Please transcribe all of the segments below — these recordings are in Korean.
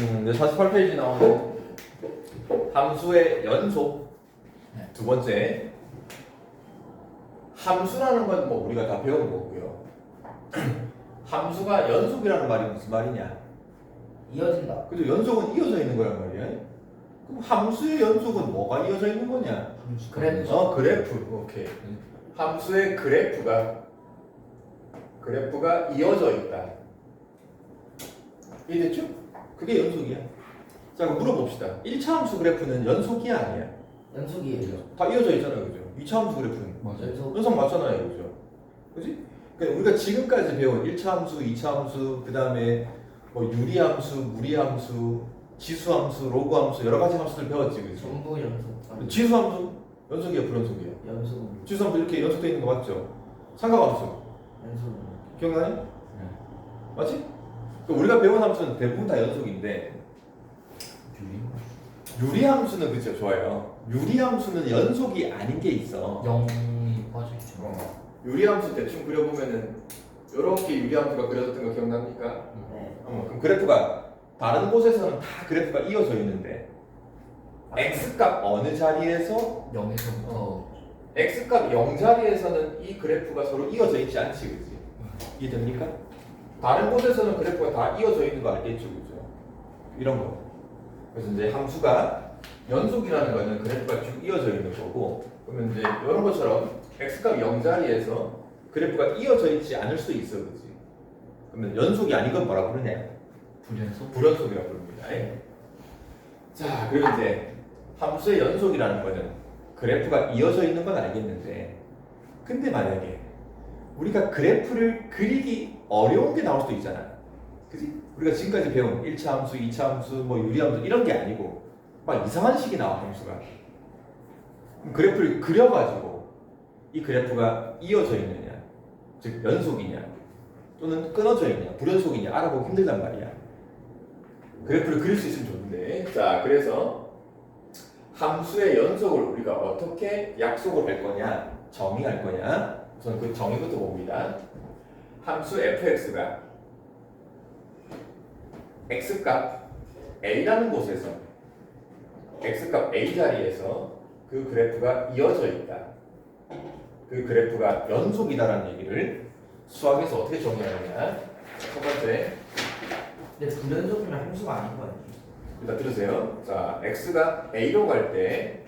음, 네, 48페이지 나오는 함수의 연속 네. 두 번째 함수라는 건 뭐 우리가 다 배운 거고요. 함수가 연속이라는 말이 무슨 말이냐? 이어진다. 그죠? 연속은 이어져 있는 거란 말이야. 그럼 함수의 연속은 뭐가 이어져 있는 거냐? 그래프. 어, 그래프. 오케이. 함수의 그래프가 그래프가 이어져 있다. 이해됐죠? 그게 연속이야. 자, 그럼 물어봅시다. 1차 함수 그래프는 연속이야 아니야? 연속이에요. 다 이어져 있잖아요, 그죠? 2차 함수 그래프는 맞아요. 연속. 연속 맞잖아요, 그죠? 그지? 그러니까 우리가 지금까지 배운 1차 함수, 2차 함수, 그 다음에 뭐 유리 함수, 무리 함수, 지수 함수, 로그 함수 여러 가지 함수들 배웠지, 그죠? 전부 연속. 아니, 지수 함수 연속이야, 불연속이야? 연속. 지수 함수 이렇게 연속되어 있는 거 맞죠? 삼각함수 연속. 기억나니? 네. 맞지? 그 우리가 배운 함수는 대부분 다 연속인데 유리 유리 함수는 그죠 좋아요. 유리 함수는 연속이 아닌 게 있어. 영이 빠져있죠. 어. 유리함수 대충 그려보면은 이렇게 유리함수가 그려졌던 거 기억납니까? 네. 어, 그럼 그래프가 다른 곳에서는 다 그래프가 이어져 있는데 x 값 어느 자리에서 영에서부터 x 값 0 자리에서는 이 그래프가 서로 이어져 있지 않지, 그지? 이해됩니까? 다른 곳에서는 그래프가 다 이어져 있는 거 알겠죠, 그죠? 이런 거. 그래서 이제 함수가 연속이라는 거는 그래프가 쭉 이어져 있는 거고, 그러면 이제 이런 것처럼 x 값 0 자리에서 그래프가 이어져 있지 않을 수 있어, 그지? 그러면 연속이 아닌 건 뭐라 그러냐? 불연속 불연속이라고 부릅니다. 예. 자, 그리고 이제 함수의 연속이라는 거는 그래프가 이어져 있는 건 알겠는데, 근데 만약에 우리가 그래프를 그리기 어려운 게 나올 수도 있잖아. 그지? 우리가 지금까지 배운 1차 함수, 2차 함수, 뭐 유리함수 이런 게 아니고 막 이상한 식이 나와 함수가. 그래프를 그려가지고 이 그래프가 이어져 있느냐, 즉 연속이냐, 또는 끊어져 있냐, 불연속이냐 알아보기 힘들단 말이야. 그래프를 그릴 수 있으면 좋은데. 자, 그래서 함수의 연속을 우리가 어떻게 약속을 할 거냐, 정의할 거냐. 우선 그 정의부터 봅니다. 함수 fx가 x값 a라는 곳에서 x값 a 자리에서 그 그래프가 이어져 있다. 그 그래프가 연속이다라는 얘기를 수학에서 어떻게 정의하느냐. 첫 번째, 근데 불연속이면 함수가 아닌 거 아니에요? 일단 들으세요. 자, x가 a로 갈 때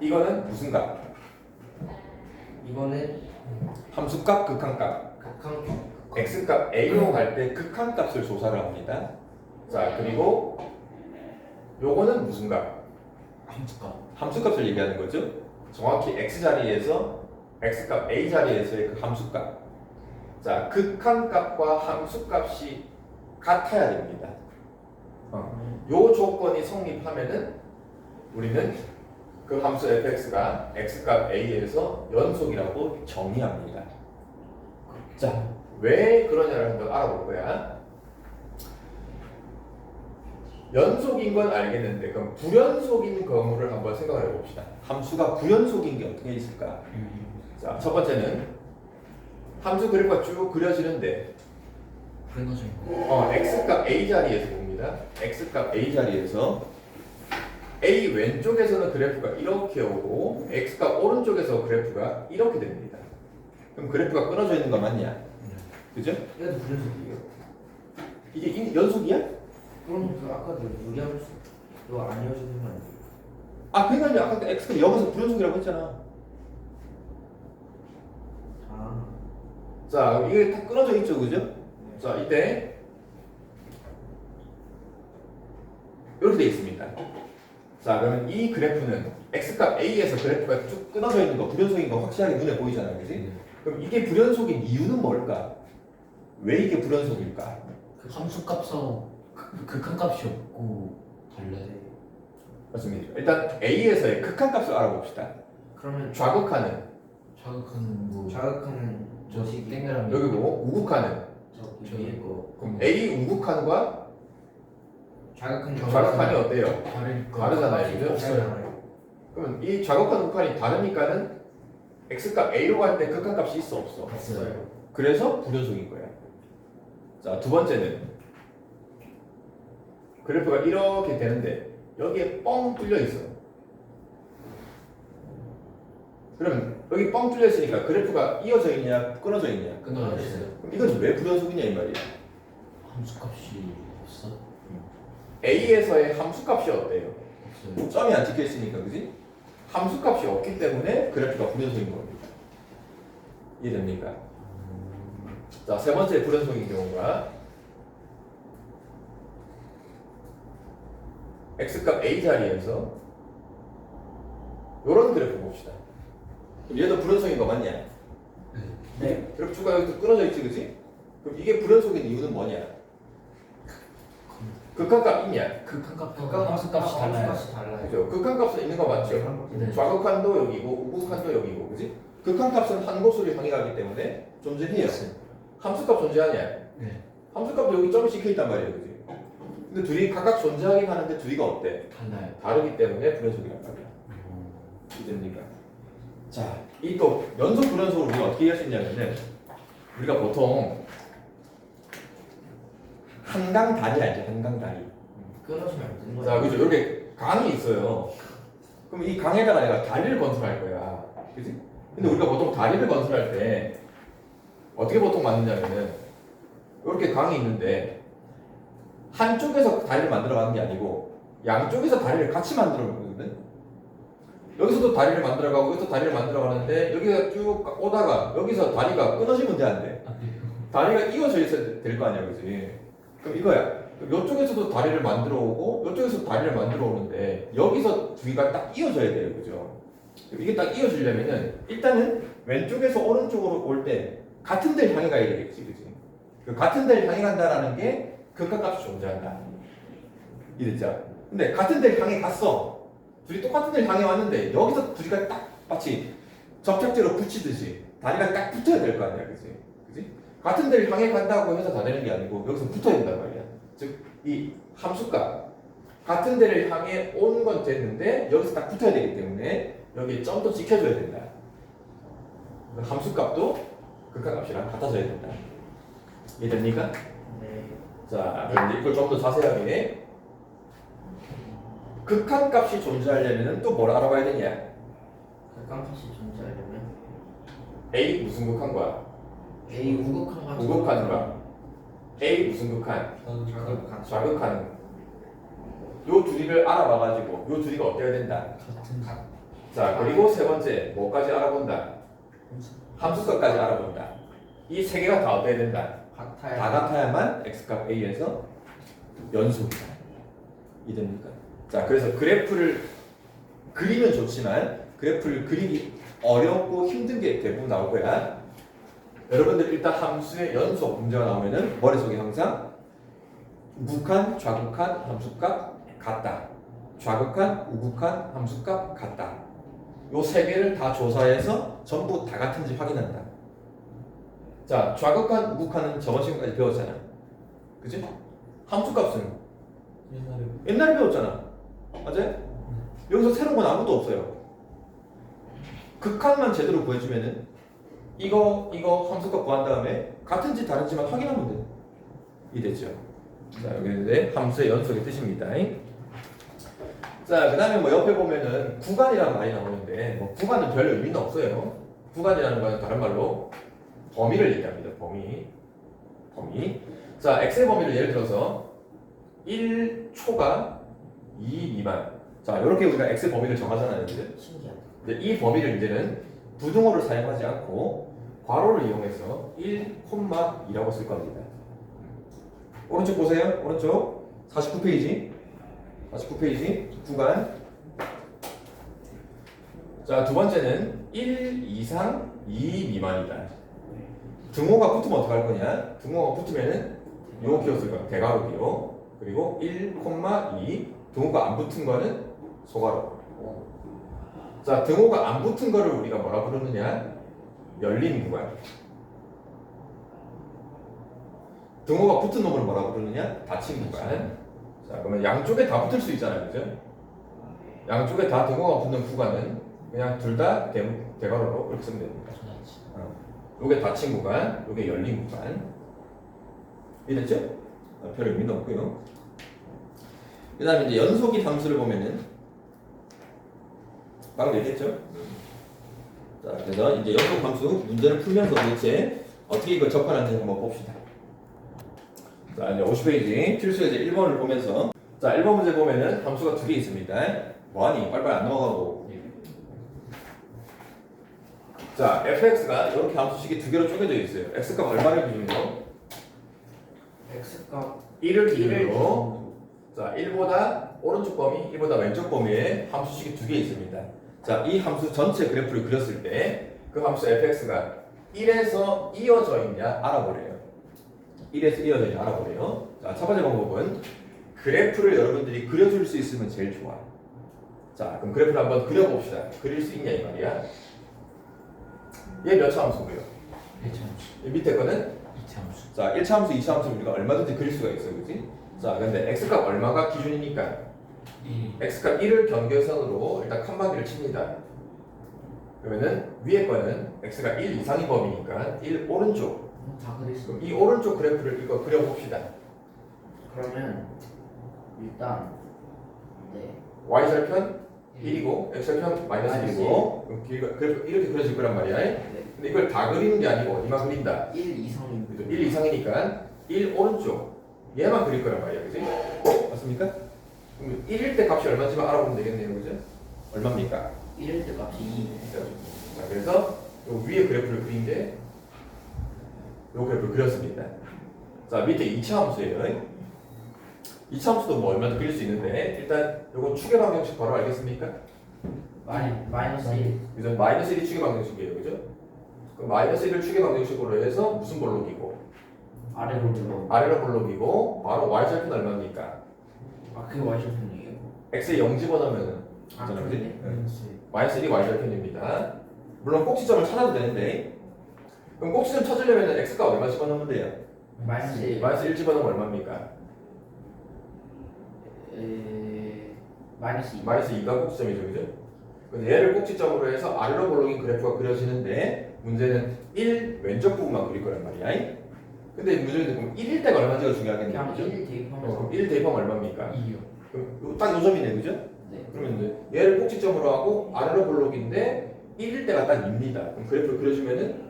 이거는 무슨 값? 이거는 함수값, 극한값. 극한 x값 a로 갈 때 극한값을 조사를 합니다. 자, 그리고 요거는 무슨 값? 함수가 함수값을 얘기하는 거죠. 정확히 x 자리에서 x값 a 자리에서의 그 함수값. 자, 극한값과 함수값이 같아야 됩니다. 어. 요 조건이 성립하면은 우리는 그 함수 fx가 x값 a에서 연속이라고 정의합니다. 자, 왜 그러냐를 한번 알아볼 거야. 연속인 건 알겠는데 그럼 불연속인 경우를 한번 생각을 해봅시다. 함수가 불연속인 게 어떻게 있을까? 자, 첫 번째는 함수 그래프가 쭉 그려지는데 어, x값 a 자리에서 봅니다. x값 a 자리에서 a 왼쪽에서는 그래프가 이렇게 오고 x값 오른쪽에서 그래프가 이렇게 됩니다. 그럼 그래프가 끊어져 있는 거 맞냐? 그죠? 이것도 불연속이에요. 이게 인- 연속이야? 그럼 그 아까도 유리함수 이거 안 이어지는 거 아니에요? 아, 그러니까 아까 x가 여기서 불연속이라고 했잖아. 아. 자, 이게 다 끊어져 있죠, 그죠? 자, 이때 이렇게 돼 있습니다. 자, 그러면 이 그래프는 x값 a에서 그래프가 쭉 끊어져 있는 거, 불연속인 거 확실하게 눈에 보이잖아요, 그지? 그럼 이게 불연속인 이유는 뭘까? 왜 이게 불연속일까? 그 함수값하고 그- 극한값이 없고 달라요. 맞습니다. 일단 a에서의 극한값을 알아봅시다. 그러면 좌극하는 자극하는 뭐 자극하는 저 저식이 땡그라미 여기고 우극하는 저 위에 거 그럼 a 우극한과 자극한 좌극한이 어때요? 다르니까 다르잖아요, 그죠? 없어요. 그러면 이 좌극한 우극한이 다르니까는 x값 a로 갈 때 극한값이 있어 없어? 없어요. 그래서 불연속인 거야. 자, 두 번째는 그래프가 이렇게 되는데 여기에 뻥 뚫려 있어. 그럼 여기 뻥 뚫려 있으니까 그래프가 이어져 있냐 끊어져 있냐? 끊어져 있어요. 그럼 이건 왜 불연속이냐 이 말이야. 함수값이 없어? A에서의 함수값이 어때요? 없어요. 점이 안 찍혀 있으니까 그지? 함수값이 없기 때문에 그래프가 불연속인 겁니다. 이해됩니까? 자, 세 번째 불연속인 경우가 x값 a 자리에서 이런 그래프 봅시다. 그럼 얘도 불연속인 거 맞냐? 네. 그래프가 여기 끊어져 있지, 그지? 그럼 이게 불연속인 이유는 뭐냐? 극한값 있냐? 극한값과 함수값이 달라요. 함수값이 달라요. 그죠? 극한값은 있는 거 맞죠? 네. 좌극한도 여기고 우극한도 여기고 그지? 극한값은 한 곳으로 향해 가기 때문에 존재해요. 함수값 존재하냐? 네. 함수값도 여기 점이 찍혀 있단 말이에요, 그지? 근데 둘이 각각 존재하긴 하는데 둘이가 어때? 달라요. 다르기 때문에 불연속이란 말이야. 음. 이해됩니까? 자, 이 또 연속 불연속을 우리가 어떻게 할수 있냐면은 우리가 보통 한강 다리 알죠? 한강 다리. 끊어지면 안 되는 자, 거죠. 그죠? 여기 강이 있어요. 그럼 이 강에다가 내가 다리를 건설할 거야. 그지? 근데 우리가 보통 다리를 건설할 때 어떻게 보통 만드냐면은 이렇게 강이 있는데 한쪽에서 다리를 만들어 가는 게 아니고 양쪽에서 다리를 같이 만들어 가거든. 여기서도 다리를 만들어 가고 여기서 다리를 만들어 가는데 여기가 쭉 오다가 여기서 다리가 끊어지면 돼안 돼? 안 돼요. 다리가 이어져 있어야 될 거 아니야, 그지? 그럼 이거야. 이쪽에서도 다리를 만들어 오고 이쪽에서 다리를 만들어 오는데 여기서 둘이가 딱 이어져야 돼요, 그죠? 이게 딱 이어지려면은 일단은 왼쪽에서 오른쪽으로 올 때 같은 데를 향해 가야 되겠지, 그지? 그 같은 데를 향해 간다라는 게 극한값이 존재한다. 이랬죠? 근데 같은 데를 향해 갔어. 둘이 똑같은 데를 향해 왔는데 여기서 둘이가 딱 마치 접착제로 붙이듯이 다리가 딱 붙어야 될 거 아니야, 그지? 같은 데를 향해 간다고 해서 다 되는 게 아니고 여기서 붙어야 된단 말이야. 즉, 이 함수값 같은 데를 향해 온 건 됐는데 여기서 딱 붙어야 되기 때문에 여기 점도 지켜줘야 된다. 함수값도 극한값이랑 같아져야 된다. 이해됩니까? 네. 자, 그럼 이걸 좀 더 자세하게 극한값이 존재하려면 또 뭘 알아봐야 되냐? 극한값이 존재하려면 A 무슨 극한과 A 우극한 값. 우극한과 A 무슨 극한? 좌극한. 좌극한 요 둘이를 알아봐가지고 요 둘이가 어때야 된다? 같은 자 그리고 세 번째 뭐까지 알아본다? 함수값까지 알아본다. 이 세 개가 다 어때야 된다? 같아야. 다 같아야만 x값 a에서 연속이다. 이해됩니까? 자 그래서 그래프를 그리면 좋지만 그래프를 그리기 어렵고 힘든 게 대부분 나올 거야. 여러분들 일단 함수의 연속 문제가 나오면은 머릿속에 항상 우극한, 좌극한 함수값 같다. 좌극한, 우극한 함수값 같다. 요 세 개를 다 조사해서 전부 다 같은지 확인한다. 자, 좌극한, 우극한은 저번 시간까지 배웠잖아. 그지? 함수값은 옛날에 옛날에 배웠잖아. 맞아요? 여기서 새로운 건 아무것도 없어요. 극한만 제대로 구해주면은 이거 이거 함수값 구한 다음에 같은지 다른지만 확인하면 돼. 이해됐죠? 자 여기 이제 함수의 연속의 뜻입니다. 자 그다음에 뭐 옆에 보면은 구간이라는 말이 나오는데 뭐 구간은 별 의미는 없어요. 구간이라는 거는 다른 말로 범위를 얘기합니다. 범위. 범위. 자 x의 범위를 예를 들어서 1초가 2 미만. 자, 이렇게 우리가 x 범위를 정하잖아요, 이제. 신기하다. 이제 이 범위를 이제는 부등호를 사용하지 않고 괄호를 이용해서 1,2라고 쓸 겁니다. 오른쪽 보세요. 오른쪽 49페이지. 49페이지 구간. 자, 두 번째는 1 이상 2 미만이다. 등호가 붙으면 어떡할 거냐? 등호가 붙으면은 요 기호 쓸 거야. 대괄호 기호. 그리고 1,2 등호가 안 붙은 거는 소괄호. 자, 등호가 안 붙은 거를 우리가 뭐라 부르느냐? 열린 구간. 등호가 붙은 놈을 뭐라 부르느냐? 닫힌 구간. 자, 그러면 양쪽에 다 붙을 수 있잖아요, 그죠? 양쪽에 다 등호가 붙는 구간은 그냥 둘 다 대괄호로 이렇게 쓰면 됩니다. 전화지. 요게 닫힌 구간, 요게 열린 구간. 이해됐죠? 아, 별 의미는 없고요. 그 다음에 이제 연속인 함수를 보면은 방금 얘기했죠? 자, 그래서 이제 연속 함수 문제를 풀면서 도대체 어떻게 이걸 접근하는지 한번 봅시다. 자, 이제 50페이지 필수 예제 1번을 보면서 자, 1번 문제 보면은 함수가 두 개 있습니다. 뭐하니? 빨리빨리 안 넘어가고. 자, fx가 이렇게 함수식이 두 개로 쪼개져 있어요. x값 얼마를 기준으로? x값 1을 기준으로 자, 1보다 오른쪽 범위, 1보다 왼쪽 범위에 함수식이 두 개 있습니다. 자, 이 함수 전체 그래프를 그렸을 때 그 함수 fx가 1에서 이어져 있냐 알아보래요. 1에서 이어져 있냐 알아보래요. 자, 첫 번째 방법은 그래프를 여러분들이 그려줄 수 있으면 제일 좋아. 자, 그럼 그래프를 한번 그려봅시다. 그릴 수 있냐 이 말이야. 얘 몇 차 함수고요? 1차 함수 이 밑에 거는 2차 함수 자, 1차 함수, 2차 함수 우리가 얼마든지 그릴 수가 있어, 그지? 자, 근데 x값 얼마가 기준이니까 1 x값 1을 경계선으로 일단 칸막이를 칩니다. 그러면은 위에 거는 x가 1 이상인 범위니까 1 오른쪽. 음, 다 그랬어 그럼 이 오른쪽 그래프를 이거 그려봅시다. 그러면 일단 네 y절편 1이고 x절편 마이너스 마이너스 1이고 그럼 길가 그래프 이렇게 그려질 거란 말이야. 네. 근데 이걸 다 그리는 게 아니고 어디만 그린다. 1 이상인 그죠? 1 이상이니까 1 오른쪽 얘만 그릴 거란 말이야, 그지? 맞습니까? 그럼 1일 때 값이 얼마인지만 알아보면 되겠네요, 그죠? 얼마입니까? 1일 때 값이 2 자, 그래서 요 위에 그래프를 그린 게요 그래프를 그렸습니다. 자, 밑에 2차 함수예요. 2차 함수도 뭐 얼마나 그릴 수 있는데 일단 요거 추계 방정식 바로 알겠습니까? 마이, 마이너스 1 그죠? 마이너스 1이 추계 방정식이에요, 그죠? 그 마이너스 1을 추계 방정식으로 해서 무슨 볼록이고 아래로 들어 아래로 볼록이고 바로 y절편 얼마입니까? 아 그게 y절 편이에요? x에 0 집어넣으면 아 그러네 그지? 마이너스 1이 y절 편입니다. 물론 꼭지점을 찾아도 되는데 그럼 꼭지점 찾으려면 x가 얼마 집어넣으면 돼요? 마이너스 1 마이너스 1 집어넣으면 얼마입니까? 에... 마이너스 2 마이너스 2가 꼭지점이죠, 그죠? 근데 얘를 꼭지점으로 해서 아래로 볼록인 그래프가 그려지는데 문제는 1 왼쪽 부분만 그릴 거란 말이야. 근데 문제는 그럼 1일 때가 얼마인지가 중요하겠네요, 그냥 그죠? 1 어, 대입하면서 그럼 1 대입하면 얼마입니까? 2요 그럼 딱 요점이네, 그죠? 네 그러면 이제 얘를 꼭지점으로 하고 아래로 볼록인데 1일 때가 딱 2입니다. 그럼 그래프를 그려주면은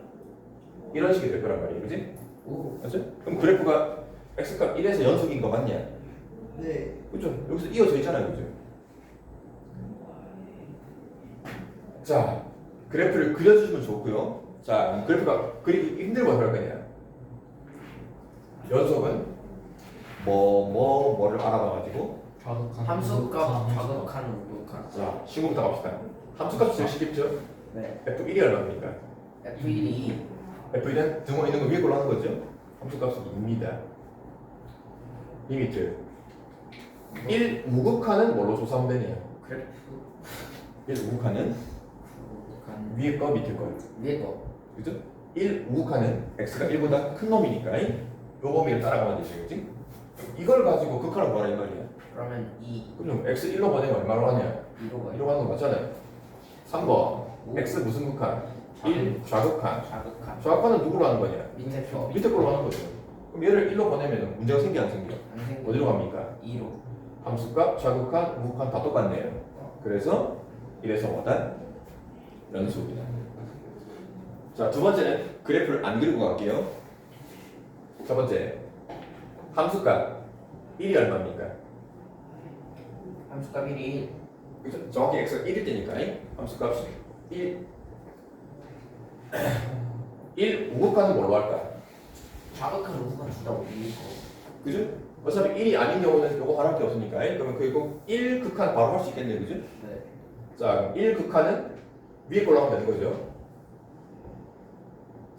이런 식이 될 거란 말이에요, 그지? 오 맞죠? 그럼 그래프가 x값 1에서 연속인 거 맞냐? 네 그죠? 여기서 이어져 있잖아요, 그죠? 자, 그래프를 그려주시면 좋고요. 자, 그래프가 그리기 힘들면 어떡할 거냐? 연속은 뭐, 뭐, 뭐를 알아봐가지고 좌극한 함수값 좌극한 우극한 자, 신고부터 갑시다. 함수값이 제일 쉽겠죠? 네 F1이 얼마입니까? F1이 F1은 등호 있는 거 위에 걸로 하는 거죠? 함수값은 2입니다. 리미트 1 우극한은 뭘로 조사하면 되냐? 그래프 1 우극한은 우극한 위에 거 밑에 거 위에 거 그죠? 1 우극한은 x가 1보다 큰 놈이니까 요 범위를 따라가면 되죠 그지? 이걸 가지고 극한을 구하라 이 말이야 그러면 2 그럼 x 1로 보내면 얼마로 하냐? 2로 가요 1로 가는 거 맞잖아요 3번 x 무슨 극한? 1 좌극한 좌극한 좌극한은 누구로 하는 거냐? 밑에 표 밑에 걸로 하는 거죠 그럼 얘를 1로 보내면 문제가 생겨 안 생겨? 안 생겨 어디로 갑니까? 2로 함수값, 좌극한, 우극한 다 똑같네요 그래서 1에서 뭐다? 연속이다 자, 두 번째는 그래프를 안 그리고 갈게요. 첫 번째, 함수값 1이 얼마입니까? 함수값 1이 그죠? 정확히 x가 1일 때니까 함수값이 1 1 우극한은 뭘로 할까? 좌극한 우극한 둘다 5일 거 그죠? 어차피 1이 아닌 경우는 요거 하나밖에 없으니까 그러면 그리고 1 극한 바로 할 수 있겠네요 그죠? 네 자, 그럼 1 극한은 위에 걸로 하면 되는 거죠.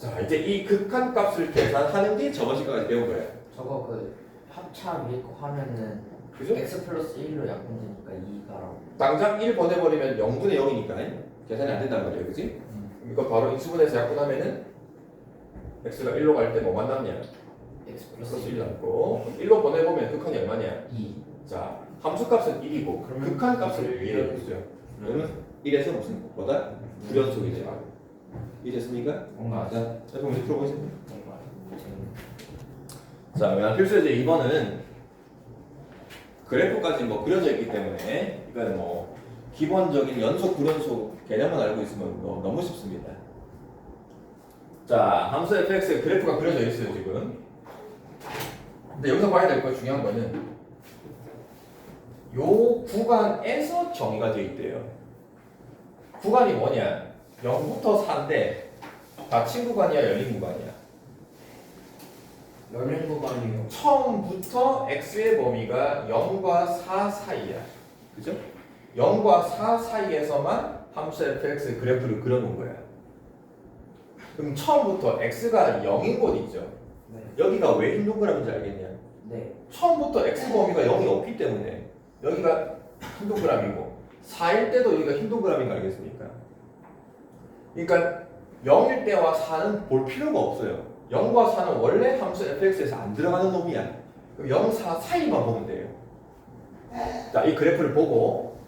자, 이제 이 극한 값을 계산하는 게 저번 시간까지 배운 거예요. 저거 그 합차 위에 거 하면은 그죠? x 플러스 1로 약분되니까 2가라고 당장 1 보내버리면 0분의 0이니까 계산이 안 된단 말이에요, 그지? 이거 바로 인수분해서 약분하면은 x가 1로 갈 때 뭐만 남냐? x 플러스 플러스 1 1 남고 1로 보내보면 극한이 얼마냐? 2 자, 함수값은 1이고 그러면 극한 값을 1이라고 그죠? 그러면 1에서 무슨 뭐다? 불연속이죠. 이해됐습니까? 자, 자, 그럼 이제 재밌네 자, 그냥 필수 예제 2번은 그래프까지 뭐 그려져 있기 때문에 이건 뭐 기본적인 연속 불연속 개념만 알고 있으면 뭐 너무 쉽습니다. 자, 함수 fx의 그래프가 그려져 있어요 지금. 근데 여기서 봐야 될 거 중요한 거는 요 구간에서 정의가 돼 있대요. 구간이 뭐냐? 0부터 4인데 닫힌 구간이야, 열린 구간이야. 열린 구간이요. 처음부터 x의 범위가 0과 4 사이야. 그죠? 0과 4 사이에서만 함수 fx의 그래프를 그려놓은 거야. 그럼 처음부터 x가 0인 곳 있죠? 네. 여기가 왜흰 동그라미인지 알겠냐? 네. 처음부터 x 범위가 0이 없기 때문에 여기가 흰 동그라미고 4일 때도 여기가 흰 동그라미인 거 알겠습니까? 그러니까 0일 때와 4는 볼 필요가 없어요. 0과 4는 원래 함수 fx에서 안 들어가는 놈이야. 그럼 0, 4 사이만 보면 돼요. 자, 이 그래프를 보고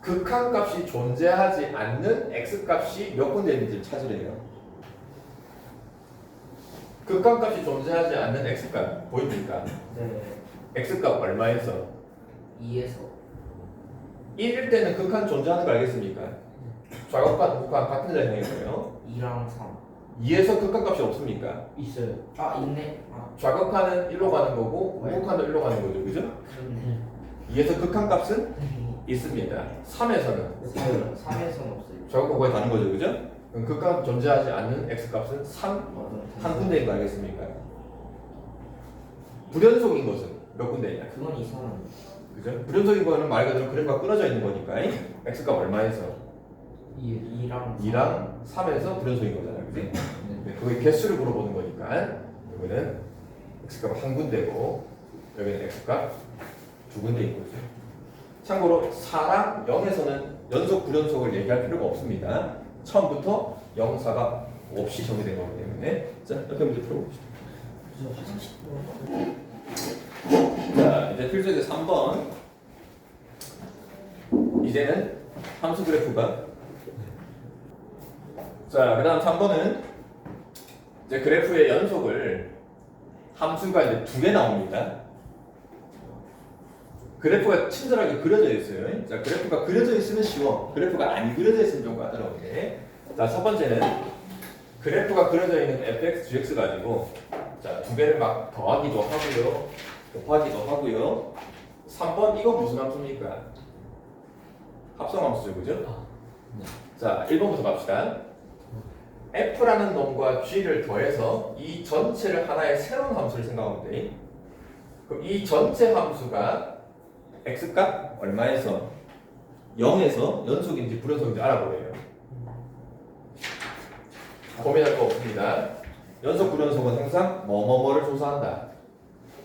극한값이 존재하지 않는 x값이 몇 군데 있는지 찾으래요. 극한값이 존재하지 않는 x값 보입니까? 네. x값 얼마에서? 2에서 1일 때는 극한 존재하는 거 알겠습니까? 좌극한, 우극한 같은 자리네요. 2랑 3. 2에서 극한값이 없습니까? 있어요. 아 있네. 아 좌극한은 1로 가는 거고 우극한도 1로 가는 거죠. 그죠? 그렇네. 2에서 극한값은 있습니다. 3에서는 3에서는 없어요. 좌극한 거에 가는 거죠. 그죠? 그럼 극한 존재하지 않는 x값은 3, 맞아. 한 군데인 거 알겠습니까? 불연속인 것은 몇 군데냐? 그건 이상한. 그죠? 불연속인 거는 말 그대로 그래프가 끊어져 있는 거니까 x값 얼마에서? 2. 2랑 2랑 3에서 불연속인 거잖아요. 그지? 네, 그게 개수를 물어보는 거니까 여기는 x값 한 군데고 여기는 x값 두 군데인 거죠. 참고로 4랑 0에서는 연속 불연속을 얘기할 필요가 없습니다. 처음부터 0, 4가 없이 정의된 거기 때문에 자 옆에 문제 풀어봅시다. 저 화장실 자 이제 필수제 3번 이제는 함수 그래프가 자 그 다음 3번은 이제 그래프의 연속을 함수가 이제 두 개 나옵니다. 그래프가 친절하게 그려져 있어요. 자 그래프가 그려져 있으면 쉬워. 그래프가 안 그려져 있으면 좀 까다로운데. 자 첫 번째는 그래프가 그려져 있는 fx, gx 가지고 자 두 개를 막 더하기도 하고요. 곱하기도 하고요. 3번 이거 무슨 함수입니까? 합성함수죠, 그죠? 자, 1번부터 갑시다. F라는 놈과 g를 더해서 이 전체를 하나의 새로운 함수를 생각하면 돼. 그럼 이 전체 함수가 x값 얼마에서 0에서 연속인지 불연속인지 알아보래요. 고민할 거 없습니다. 연속 불연속은 항상 뭐뭐뭐를 조사한다.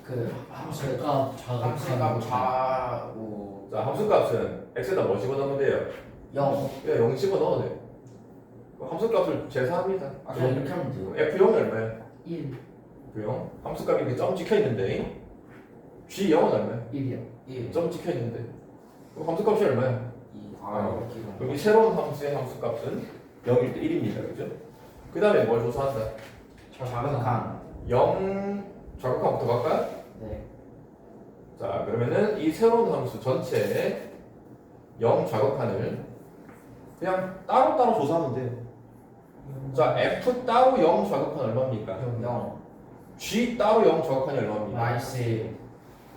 그 함수가 함수값 자극하는 좌우 자, 함수값은 x에다 뭐 집어넣으면 돼요? 0. 그냥 0 집어넣어도 돼요. 그 함수값을 제사합니다. 아 그냥 이렇게 하면 돼요. f0이 얼마야? 1. f0 함수값이 이렇게 점 찍혀 있는데 g0은 얼마야? 1이요. 1. 점 찍혀 있는데 그럼 함수값이 얼마야? 2. 아 이렇게 가면 그럼 이 새로운 함수의 함수값은 0일 때 1입니다. 그죠? 그 다음에 뭘 조사한다? 좌극한. 0 좌극함부터 갈까? 네. 자 그러면은 이 새로운 함수 전체에 0 좌극한을 그냥 따로따로 조사하면 돼요. 자 f 따로 0 좌극한 얼마입니까? 0. g 따로 0 좌극한이 얼마입니까? 마이너스 1.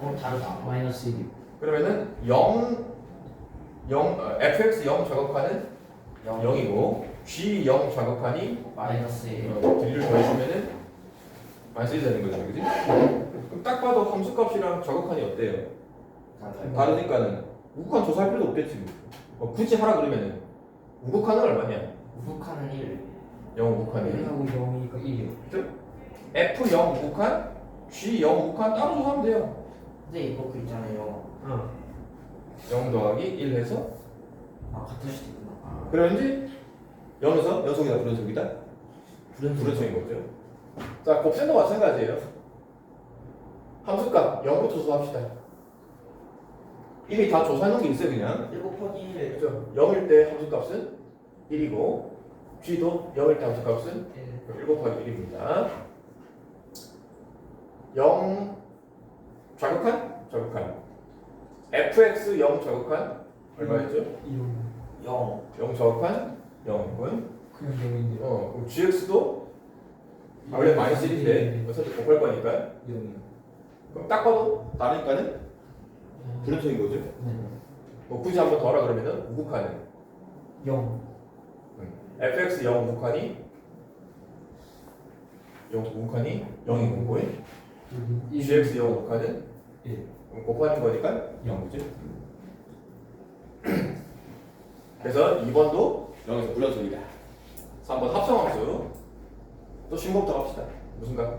어 다르다. 마이너스 1. 그러면은 0 0 어, fx 0 좌극한은 0. 0이고 g 0 좌극한이 마이너스 1. 어, 2를 더해주면은 마이너스 1이 되는 거잖아요, 그지? 그럼 딱 봐도 함수값이랑 좌극한이 어때요? 다르니까는 우극한 조사할 필요도 없겠지. 뭐 굳이 하라 그러면은 우극한은 얼마냐? 우극한은 1. 0 우극한이 1하고 0이니까 1이요. f 0 우극한, g 0 우극한 따로 조사하면 돼요. 근데 이거 그 있잖아요. 0 더하기 1 해서 아 같을 수도 있구나. 이제 0에서 연속이다 불연속이다? 불연속. 불연속인 거죠. 자, 곱셈도 마찬가지예요. 함수값 0부터 조사합시다. 이미 다 조사해 놓은 게 있어요, 그냥. 1 곱하기 1. 그죠? 0일 때 함수값은 1이고 g도 0일 때 함수값은 1 곱하기 1입니다. 0 좌극한? 좌극한. fx 0 좌극한? 얼마였죠? 2요 0 0 좌극한? 0이고요. 그냥 0인데. 어, 그럼 gx도 아, 원래 마이너스 1인데 어차피 곱할 거니까. 0이요 그럼 딱 봐도 다르니까는 불연속인 거죠. 네. 뭐 굳이 한번 더 하라 그러면은 우극한은 0 fx 0 우극한이 0 우극한이 0인 거고요. 여기 gx 0 우극한은 1 그럼 곱하는 거니까 0이죠. 그래서 2번도 0에서 불연속이다. 3번 합성함수 또 신곡부터 갑시다. 무슨 값?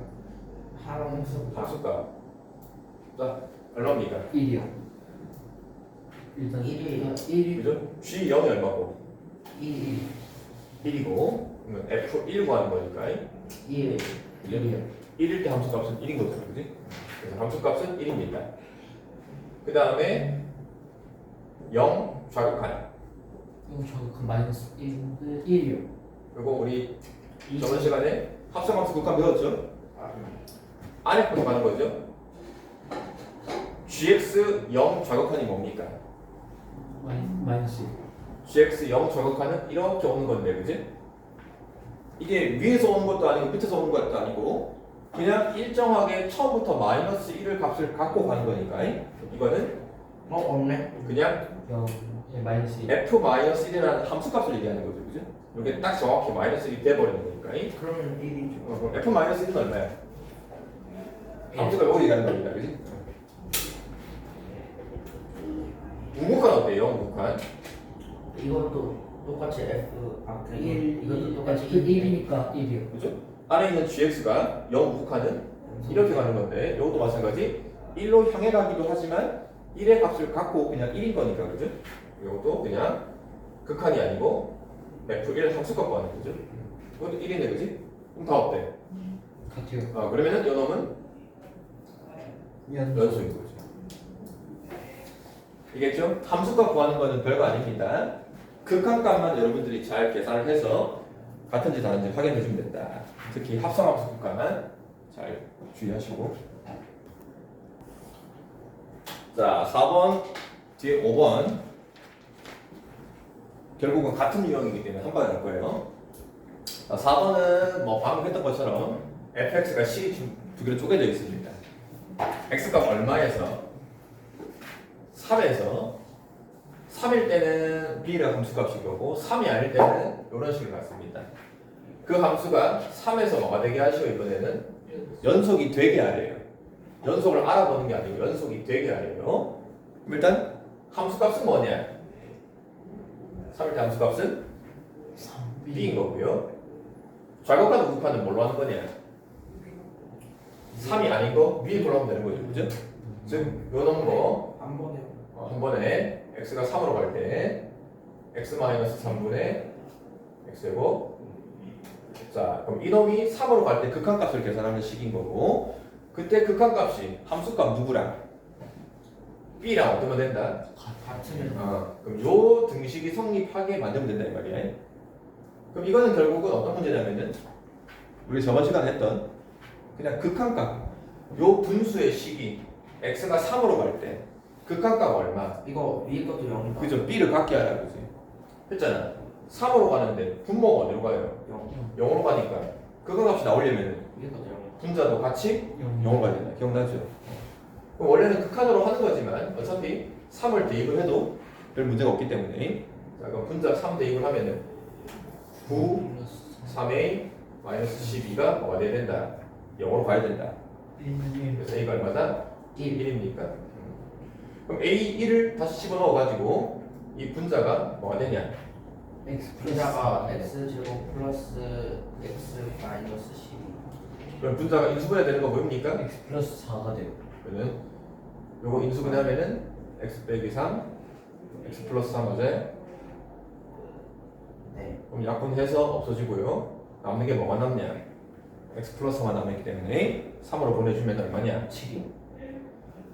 함수 함수값. 자, 얼마입니까? 1이요 일단 1이에요. 1이 그죠? g 0이 얼마고? 1 1이고 그러면 f1 구하는 거니까 1 1이요 1일 때 함수값은 1인 거죠, 그지? 그래서 함수값은 1입니다. 그 다음에 0 좌극한 이거 저그 마이너스 1인데 1이요 그리고 우리 저번 시간에 합성함수 극한 배웠죠? 안에 포서 가는 거죠? gx 0 좌극한이 뭡니까? 마이, 마이너스 1 gx 0 좌극한은 이렇게 오는 건데, 그지? 이게 위에서 오는 것도 아니고 밑에서 오는 것도 아니고 그냥 일정하게 처음부터 마이너스 1을 값을 갖고 가는 거니까 이거는 어 없네 그냥 0 예, 마이너스 1 f 마이너스 1이라는 함수 값을 얘기하는 거죠, 그죠? 이게 딱 정확히 마이너스 1이 돼버리는 거니까 그러면 1이죠 어, 그럼 f 마이너스 1은 얼마야? 예. 함수가 여기 얘기하는 겁니다, 그지? 우극한 어때요, 우극한? 이것도 똑같이 F 아 그냥 1 이것도 똑같이 그1 1이니까 1이요 그죠? 안에 있는 gx가 0 우극한은 이렇게 가는 건데 이것도 마찬가지 1로 향해 가기도 하지만 1의 값을 갖고 그냥 1인 거니까 그죠? 이것도 그냥 극한이 아니고 f1 함수값 구하는 거죠? 이것도 1이네 그지? 그럼 다 어때? 같아요 아 그러면은 요 놈은 연속인 거죠 이겠죠? 함수값 구하는 거는 별거 아닙니다 극한값만 여러분들이 잘 계산을 해서 같은지 다른지 확인해 주면 된다. 특히 합성함수 극한만 잘 주의하시고. 자 4번 뒤에 5번. 결국은 같은 유형이기 때문에 한 번에 갈 거예요. 자, 4번은 뭐 방금 했던 것처럼 fx가 c 두 개로 쪼개져 있습니다. x값 얼마에서? 3에서 3일 때는 b가 함수값인 거고 3이 아닐 때는 이런 식으로 갔습니다. 그 함수가 3에서 뭐가 되게 하시고 이번에는 연속이 되게 하래요. 연속을 알아보는 게 아니고 연속이 되게 하래요. 일단 함수값은 뭐냐? 3일 때 함수값은 b인 거고요. 좌극한 우극한은 뭘로 하는 거냐? 3이 아닌 거 위에 걸어오면 되는 거죠. 그죠? 즉, 요 놈거 한 번에 어, 한 번에 x가 3으로 갈 때 x 3분의 x고 자 그럼 이놈이 3으로 갈 때 극한값을 계산하는 식인 거고 그때 극한값이 함수값 누구랑? B랑 어떻게 된다? 같으면. 어, 그럼 요 등식이 성립하게 만들면 된다 이 말이야. 그럼 이거는 결국은 어떤 문제냐면은 우리 저번 시간에 했던 그냥 극한값 요 분수의 식이 x가 3으로 갈때 극한값 얼마? 이거 위에 것도 0이다 그죠? B를 갖게 하라 그지? 했잖아. 3으로 가는데 분모가 어디로 가요? 0 0으로 가니까 그거값이 나오려면 위에 것도 0 분자도 같이 0 0으로 가야 된다. 기억나죠? 그럼 원래는 극한으로 하는 거지만 어차피 3을 대입을 해도 별 문제가 없기 때문에 자 그럼 분자 3 대입을 하면은 9, 3a, 마이너스 12가 뭐가 돼야 된다? 0으로 가야 된다. 1 그래서 a가 얼마다? 1 1입니까? 그럼 a1을 다시 집어넣어 가지고 이 분자가 뭐가 되냐? x 분자가 x 제곱 플러스 x 마이너스 12 그럼 분자가 인수분해 되는 거 보입니까? x 플러스 4가 돼요 그러면 요거 인수분해하면은 x 빼기 3, x 플러스 3 어제 네 그럼 약분해서 없어지고요. 남는 게 뭐가 남냐? x 플러스만 남아있기 때문에 3으로 보내주면 얼마냐? 7이.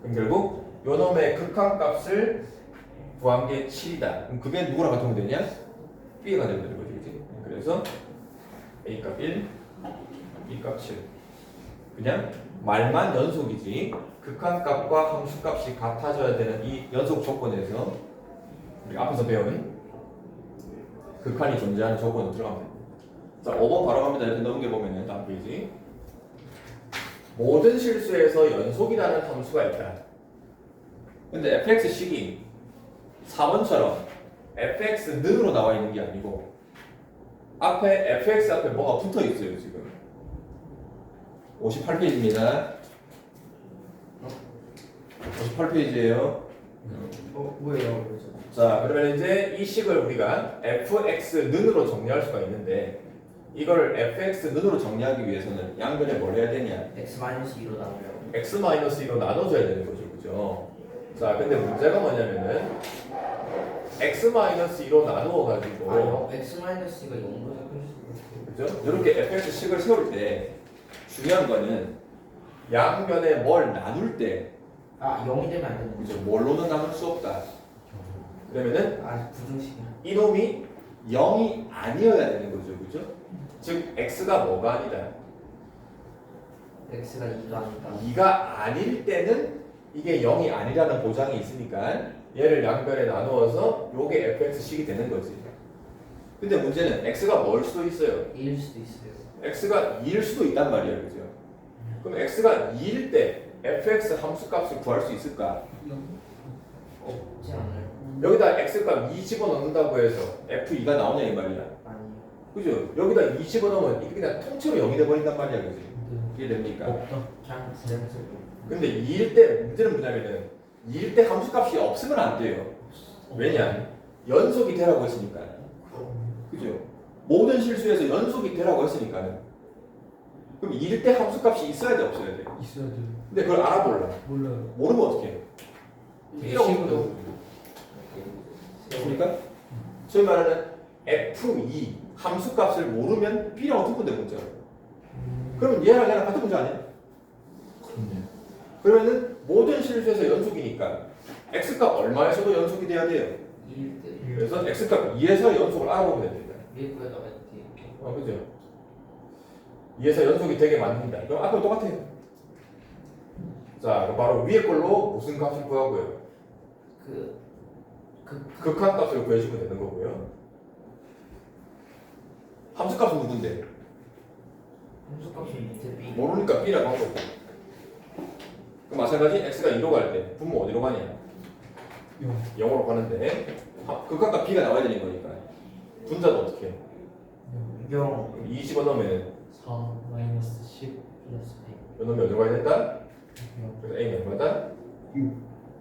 그럼 결국 요 놈의 극한값을 구한 게 7이다. 그럼 그게 누구랑 같으면 되냐? b가 되면 되는 거지, 그치? 그래서 a값 1, b값 7. 그냥 말만 연속이지 극한값과 함수값이 같아져야 되는 이 연속 조건에서 우리 앞에서 배운 극한이 존재하는 조건으로 들어가면 됩니다. 자, 5번 바로 갑니다. 이렇게 넘겨보면은 다음 페이지. 모든 실수에서 연속이라는 함수가 있다. 근데 fx식이 4번처럼 fx는으로 나와 있는 게 아니고 앞에 fx 앞에 뭐가 붙어 있어요 지금? 58페이지입니다. 58페이지예요. 어 뭐예요? 자 그러면 이제 이 식을 우리가 fx는으로 정리할 수가 있는데 이걸 fx는으로 정리하기 위해서는 양변에 뭘 해야 되냐? X 마이너스 2로 나와요. x-2로 나눠줘야 되는 거죠 그죠 자 근데 문제가 뭐냐면은 x-2로 나누어 가지고 아니요. x 마이너스가 0보다 클 수도 있고. 그죠? 이렇게 fx 식을 세울 때 중요한 거는 양변에 뭘 나눌 때 아 0이 되면 안 되는 거죠. 그죠? 뭘로는 나눌 수 없다 그러면은 아 부등식이라. 이놈이 0이 아니어야 되는 거죠 그죠? 즉 x가 뭐가 아니다 x가 2가 아니다. 2가 아닐 때는 이게 0이 아니라는 보장이 있으니까 얘를 양변에 나누어서 요게 fx식이 되는 거지 근데 문제는 x가 뭘 수도 있어요 2일 수도 있어요. x가 2일 수도 있단 말이에요 그죠? 그럼 x가 2일 때 fx 함수 값을 구할 수 있을까? 없지 않아요. 여기다 x값 2 집어넣는다고 해서 f2가 나오냐 이 말이야 아니요. 그죠? 여기다 2 집어넣으면 이게 그냥 통째로 0이 돼버린단 말이야 그지? 이게 됩니까? 없다. 그냥 부등식. 근데 2일 때 문제는 뭐냐면은 2일 때 함수값이 없으면 안 돼요 왜냐? 연속이 되라고 했으니까 그죠? 모든 실수에서 연속이 되라고 했으니까는 그럼 2일 때 함수값이 있어야 돼 없어야 돼? 있어야 돼. 근데 그걸 알아볼라 몰라요. 모르면 어떻게 해요? 이라고 식으로. 그러니까 소위 말하는 f2 함수값을 모르면 b라고 듣는데 문제가 그러면 얘랑 얘랑 같은 문제 아니야? 그렇네. 그러면은 모든 실수에서 연속이니까 x값 얼마에서도 연속이 돼야 돼요 2일 때. 그래서 x값 2에서 연속을 알아보면 됩니다 위에 이렇게. 어 그죠? 2에서 연속이 되게 만듭니다 그럼 앞으로 똑같아요 자 그럼 바로 위에 걸로 무슨 값을 구하고요 그. 그. 극한 값을 구해주면 되는 거고요 함수값은 누군데? 함수값이 밑에 b. 모르니까 b라고 한 거고 그럼 마찬가지 x가 2로 갈 때 분모 어디로 가냐? 영. 0으로 가는데 하- 극한값 b가 나와야 되는 거니까 분자도 어떻게 해? 0. 그럼 2 집어넣으면 4 마이너스 10 플러스 요놈이 어디로 가야 된다? 100. 영. 그래서 a는 얼마다? 6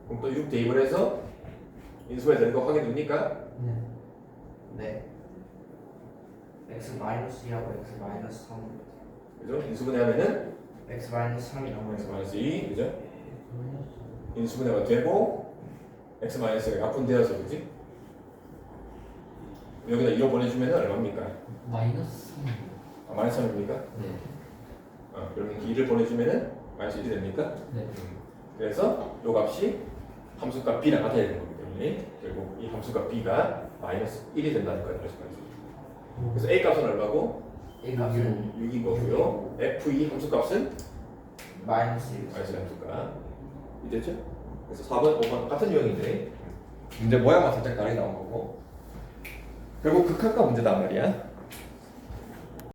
그럼 또 6 대입을 해서 인수분해 되는 거 확인 됩니까? 네. 네. x 마이너스 2하고 x 마이너스 3. 그죠? 인수분해하면은 x 마이너스 3이 x 나와요. 마이너스 2 그죠? 인수분해가 되고 x 마이너스가 약분되어서 그지? 여기다 2로 보내주면 얼마입니까? 마이너스 3. 아, 마이너스 3입니까? 네. 어, 그러면 2를 보내주면은 마이너스 1이 됩니까? 네. 그래서 요 값이 함수값 b랑 같아야 되는 거기 때문에 결국 이 함수값 b가 마이너스 1이 된다는 있습니다. 그래서 a 값은 얼마고? A 값은 6인 거고요. f2 함수 값은 마이너스 1. 마이너스 함수 값. 이됐죠? 그래서 4번, 5번 같은 유형인데 문제 모양만 살짝 다르게 나온 거고 결국 극한값 문제단 말이야.